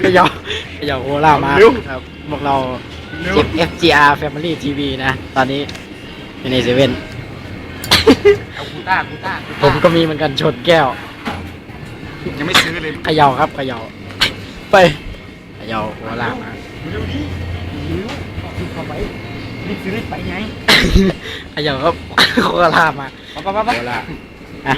เขย่าเขย่าโคล่ามาเร็วครับพวกเราเจ็บ FGR Family TV นะ ตอนนี้อยู่ในเซเว่นเอากูต้ากูต้ากูผมต้าก็มีเหมือนกันชนแก้ว ยังไม่ซื้อเลยเขย่าครับเขย่าไปเขย่าโคล่ามาเร็วดิเร็วคือเข้าไปรีบซื้อรีบไปไงเขย่าครับโคล่ามาไปไปไปไปโคล่าอะ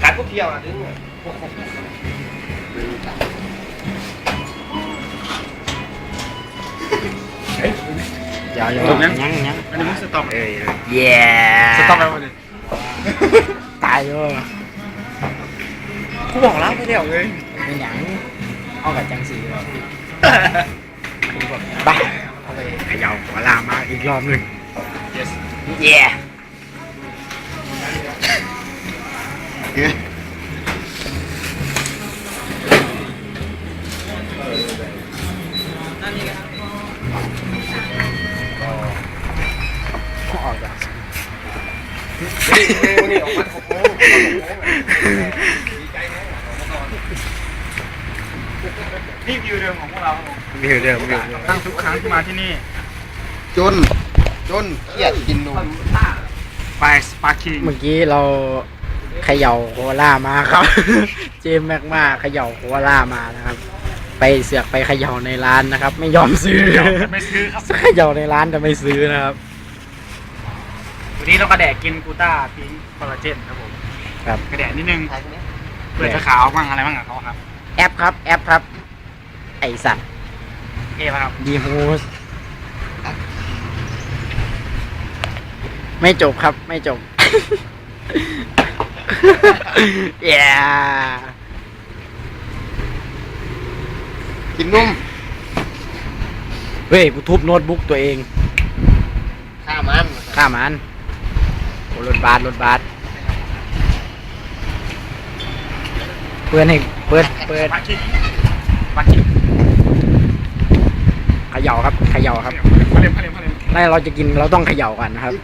ขายก๋วยเตี๋ยวอะถึงเดี๋ยวเดี๋ยวยังยังยังอันนี้มึงสต็อปเอ้ยเย้สต็อปไปหมดเลยตายเยอะกูบอกแล้วไม่ได้เอาเลยไม่หยัง เอากับจังสีเลยไปเอาไปเขย่าโคล่ามาอีกรอบหนึ่ง yes เย้ออกจากนี่ออกมาหกโมง นี่วิวเดิมของพวกเราวิวเดิมวิวเดิมตั้งทุกครั้งที่มาที่นี่ จน จนเครียดกินนมไปสปาร์คิงเมื่อกี้เราเขย่าโคล่ามาครับ เจมส์แม็กมาเขย่าโคล่ามานะครับ ไปเสือกไปเขย่าในร้านนะครับ ไม่ยอมซื้อไม่ซื้อครับเขย่าในร้านแต่ไม่ซื้อนะครับ วันนี้เรากระแดกกินกูต้าพิงคอลลาเจนครับผมครับกระแดกนิดนึงเปลือกจะขาวบ้างอะไรบ้างกับเขาครับ แอปครับแอปครับ ไอสัตว์เอป่ะครับดีฮูสไม่จบครับ ไม่จบ เย้กินนมเฮ้ยกูทุบโน้ตบุ๊กตัวเองข้ามันข้ามันโอ้รถบาสรถบาสเปิดให้เปิดเปิดสปาร์คิงสปาร์คิงเข ย่าครับเขย่าครับมาเร็วมาเร็วมาเร็วถ้าเราจะกินเราต้องเขย่ากันนะครับ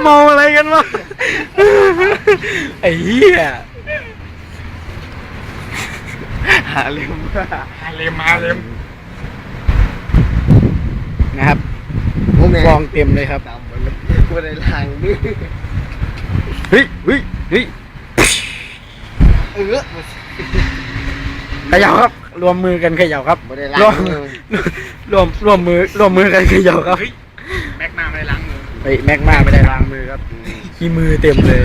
เมาอะไรกันวะไอ้เหี้ยหาเร็วมากมาเร็วมาเร็วนะครับโอ้แม่ฟองเต็มเลยครับ ตามมันเลยกูได้ล้างมือ เฮ้ยเฮ้ยเฮ้ยเออเขย่าครับ รวมมือกันเขย่าครับบ่ได้ล้างรวมมือรวมรวมมือรวมมือกันเขย่าครับเฮ้ยแม็กนาไม่ได้ล้างมือเฮ้ยแม็กมาไม่ได้ล้างมือครับขี้มือเต็มเลย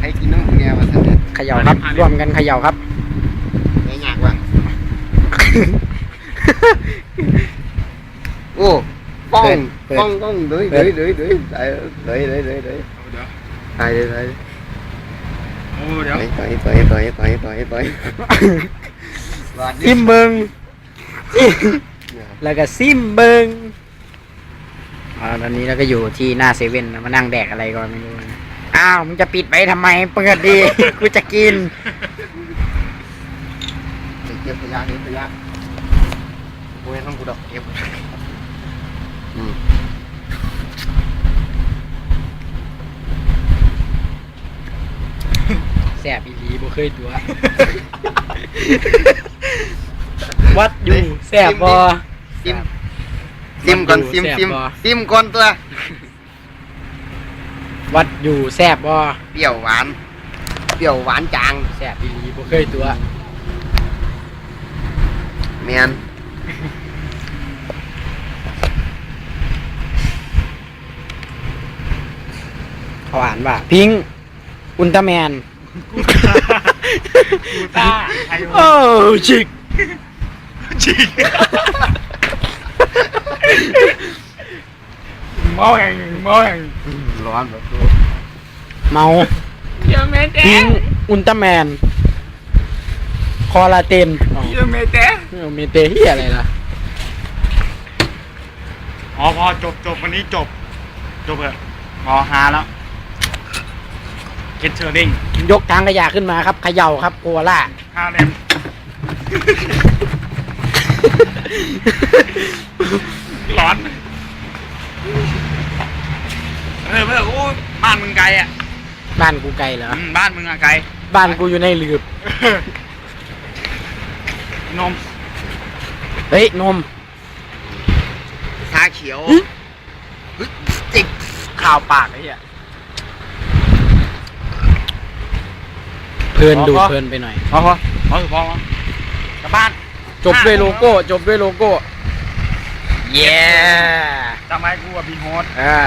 ให้กินนมไงวะท่านเนี่ยเขย่าครับ รวมกันเขย่าครับไม่ยากว่ะโอ้ป้องเปิดป้องป้องเดือยเปิเดือดยเดือยเดือยเดือยเดือยเดือยเดือยเดี๋ยวตายเลยตายโอ้เดี๋ยว ต่อยต่อยต่อยต่อยต่อยต่อยต่อยซิมเบิงซิมแล้วก็ซิมเบิงอ่าตอนนี้เราก็อยู่ที่หน้าเซเว่นนะมานั่งแดกอะไรก่อนไม่รู้นะอ้าวมึงจะปิดไปทำไมเปิดดี กูจะกิน เก็บขยะเก็บขยะโอ้ยต้องกูดอกเก็บอืม แสบอีหลีบ่เคยตัว วัดอยู่แสบบอซิมซิมก่อนซิมแซ่บซิมบ่ซิมก่อนตัว วัดอยู่แสบบอเปรี้ยวหวาน เปรี้ยวหวานจางแสบอีหลีบ่เคยตัวแมนเขาอ่านว่า พิงอุลตร้าแมน กูต้าไอโอโอ้ชิกจิงเมาแห่งเมาแห่งร้อนแบบเมาเยอะเมเต้พิงอุลตร้าแมน คอลลาเจนอ๋อเยอะเมเต้เออมีเตเฮียอะไรล่ะ อ๋อพอจบจบวันนี้จบ จบเลยพอหาแล้ว เก็ตเชอร์ดิงยกทางขยะขึ้นมาครับเขย่าครับโคอาล่าห้าเลมร้อนเออเพื่อโอ้บ้านมึงไกลอะบ้านกูไกลเหรออืมบ้านมึงอะไกลบ้านกูอยู่ในหลืบนมเฮ้ยนม ชาเขียวหึ เฮ้ยจิกข่าวปากไอ้เหี้ย เพลินพอดูพอเพลินไปหน่อยพอพอพอพอพอกลับบ้านจบด้วยโลโก้ จบด้วยโลโก้ เย้จำไว้กูว่าบีโฮสอ่า